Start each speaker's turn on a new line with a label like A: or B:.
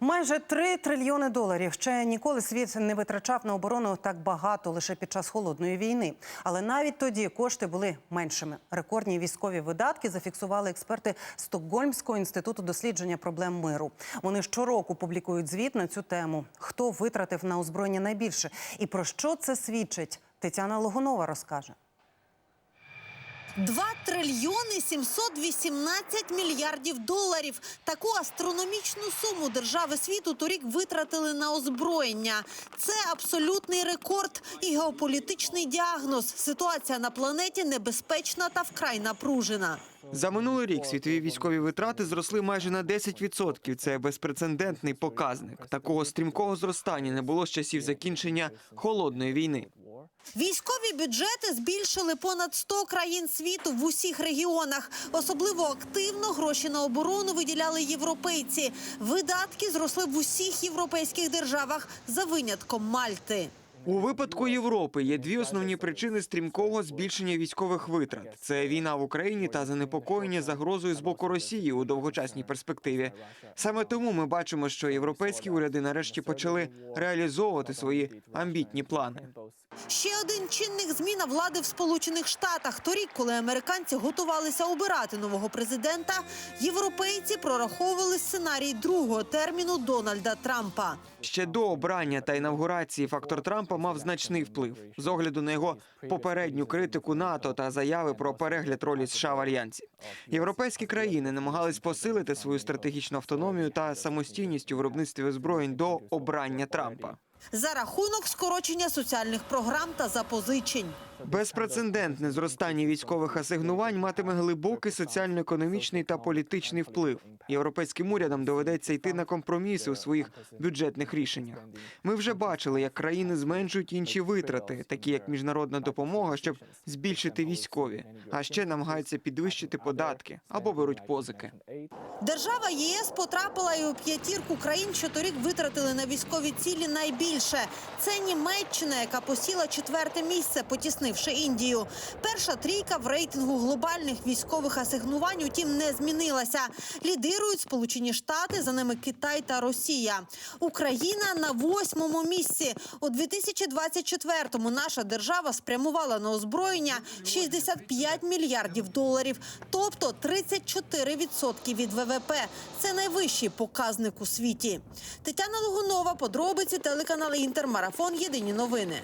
A: Майже 3 трильйони доларів. Ще ніколи світ не витрачав на оборону так багато лише під час холодної війни. Але навіть тоді кошти були меншими. Рекордні військові видатки зафіксували експерти Стокгольмського інституту дослідження проблем миру. Вони щороку публікують звіт на цю тему. Хто витратив на озброєння найбільше і про що це свідчить? Тетяна Логунова розкаже.
B: 2 трильйони 718 мільярдів доларів. Таку астрономічну суму держави світу торік витратили на озброєння. Це абсолютний рекорд і геополітичний діагноз. Ситуація на планеті небезпечна та вкрай напружена.
C: За минулий рік світові військові витрати зросли майже на 10%. Це безпрецедентний показник. Такого стрімкого зростання не було з часів закінчення холодної війни.
B: Військові бюджети збільшили понад 100 країн світу в усіх регіонах. Особливо активно гроші на оборону виділяли європейці. Видатки зросли в усіх європейських державах за винятком Мальти.
C: У випадку Європи є дві основні причини стрімкого збільшення військових витрат: це війна в Україні та занепокоєння загрозою з боку Росії у довгочасній перспективі. Саме тому ми бачимо, що європейські уряди нарешті почали реалізовувати свої амбітні плани.
B: Ще один чинник зміна влади в Сполучених Штатах. Торік, коли американці готувалися обирати нового президента, європейці прораховували сценарій другого терміну Дональда Трампа.
C: Ще до обрання та інавгурації фактор Трампа мав значний вплив з огляду на його попередню критику НАТО та заяви про перегляд ролі США в альянсі. Європейські країни намагались посилити свою стратегічну автономію та самостійність у виробництві озброєнь до обрання Трампа.
B: За рахунок скорочення соціальних програм та запозичень.
C: Безпрецедентне зростання військових асигнувань матиме глибокий соціально-економічний та політичний вплив. Європейським урядам доведеться йти на компроміси у своїх бюджетних рішеннях. Ми вже бачили, як країни зменшують інші витрати, такі як міжнародна допомога, щоб збільшити військові, а ще намагаються підвищити податки або беруть позики.
B: Держава ЄС потрапила і у п'ятірку країн, що торік витратили на військові цілі найбільше. Це Німеччина, яка посіла четверте місце, потіснивши Індію. Перша трійка в рейтингу глобальних військових асигнувань, утім, не змінилася. Лідирують Сполучені Штати, за ними Китай та Росія. Україна на восьмому місці. У 2024-му наша держава спрямувала на озброєння 65 мільярдів доларів, тобто 34% від ВВП. Це найвищий показник у світі. Тетяна Логунова, подробиці телеканал Інтер, марафон. Єдині новини.